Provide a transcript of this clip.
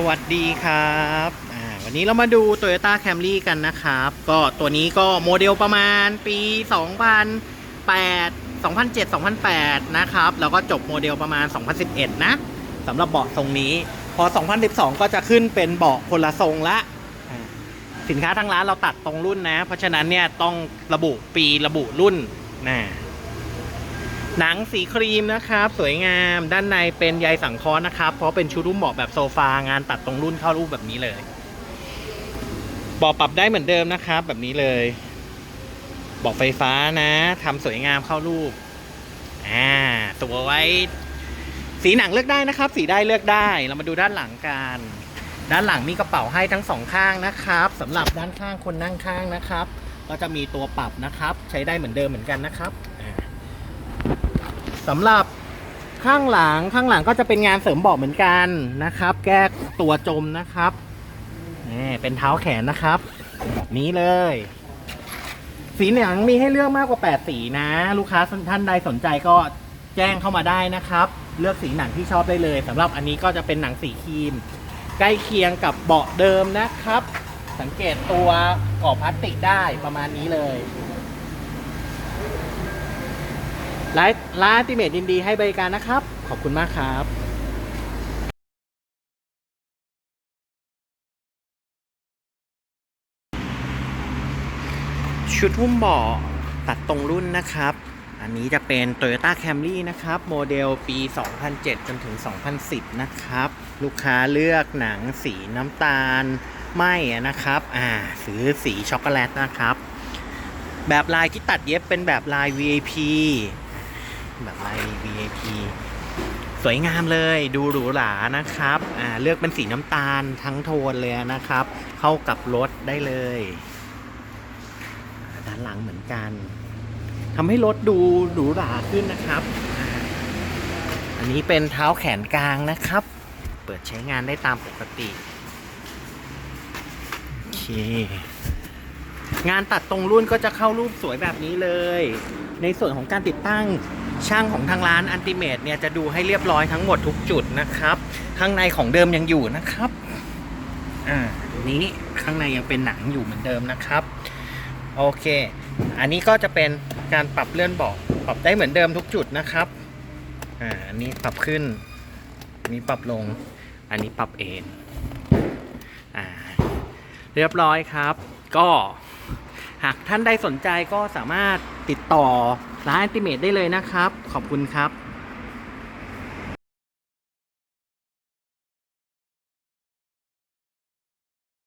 สวัสดีครับวันนี้เรามาดู Toyota Camry กันนะครับ ก็ตัวนี้ก็โมเดลประมาณปี 2008 2007 2008 นะครับ แล้วก็จบโมเดลประมาณ 2011 นะสำหรับเบาะทรงนี้ พอ 2012 ก็จะขึ้นเป็นเบาะคนละทรงละสินค้าทางร้านเราตัดตรงรุ่นนะ เพราะฉะนั้นเนี่ยต้องระบุปีระบุรุ่นนะ หนังสีครีมนะครับ สวยงามด้านในเป็นใยสังเคราะห์นะครับ เพราะเป็นชุดรุ่มเบาะแบบโซฟางานตัดตรงรุ่นเข้ารูปแบบนี้เลยเบาะปรับได้เหมือนเดิมนะครับ แบบนี้เลยเบาะไฟฟ้านะทำสวยงามเข้ารูปอ่าสวยสีหนังเลือกได้นะครับ สีได้เลือกได้ เรามาดูด้านหลังกัน ด้านหลังมีกระเป๋าให้ทั้งสองข้างนะครับสำหรับด้านข้างคนนั่งข้างนะครับ ก็จะมีตัวปรับนะครับ ใช้ได้เหมือนเดิมเหมือนกันนะครับ สำหรับข้างหลังข้างหลังก็จะเป็นงานเสริมเบาะเหมือนกันนะครับ แก้ตัวจมนะครับนี่เป็นเท้าแขนนะครับแบบนี้เลย สีหนังมีให้เลือกมากกว่า 8 สีนะ ลูกค้าท่านใดสนใจก็แจ้งเข้ามาได้นะครับ เลือกสีหนังที่ชอบได้เลยสำหรับอันนี้ก็จะเป็นหนังสีครีม ใกล้เคียงกับเบาะเดิมนะครับ สังเกตตัวกรอบพลาสติกได้ประมาณนี้เลย ร้านร้านติเมตยินดีให้บริการนะครับ ขอบคุณมากครับชุดหุ้มเบาะตัดตรงรุ่นนะครับ อันนี้จะเป็น Toyota Camry นะครับ โมเดลปี 2007 จนถึง 2010 นะครับ ลูกค้าเลือกหนังสีน้ำตาลไหมนะครับ อ่าซื้อสีช็อกโกแลตนะครับ แบบลายที่ตัดเย็บเป็นแบบลาย VIP แบบล VIP สวยงามเลยดูหรูหรานะครับอ่าเลือกเป็นสีน้ำตาลทั้งโทนเลยนะครับ เข้ากับรถได้เลย ด้านหลังเหมือนกันทำให้รถดูหรูหราขึ้นนะครับ อันนี้เป็นเท้าแขนกลางนะครับ เปิดใช้งานได้ตามปกติโอเคงานตัดตรงรุ่นก็จะเข้ารูปสวยแบบนี้เลย ในส่วนของการติดตั้ง ช่างของทางร้านอันติเมตเนี่ยจะดูให้เรียบร้อยทั้งหมดทุกจุดนะครับ ข้างในของเดิมยังอยู่นะครับอ่านี้ข้างในยังเป็นหนังอยู่เหมือนเดิมนะครับ โอเค อันนี้ก็จะเป็นการปรับเลื่อนเบาะปรับได้เหมือนเดิมทุกจุดนะครับอ่าอันนี้ปรับขึ้นนี้ปรับลง อันนี้ปรับเอนอ่าเรียบร้อยครับ ก็ หากท่านใดสนใจก็สามารถติดต่อร้านอันติเมตได้เลยนะครับ ขอบคุณครับ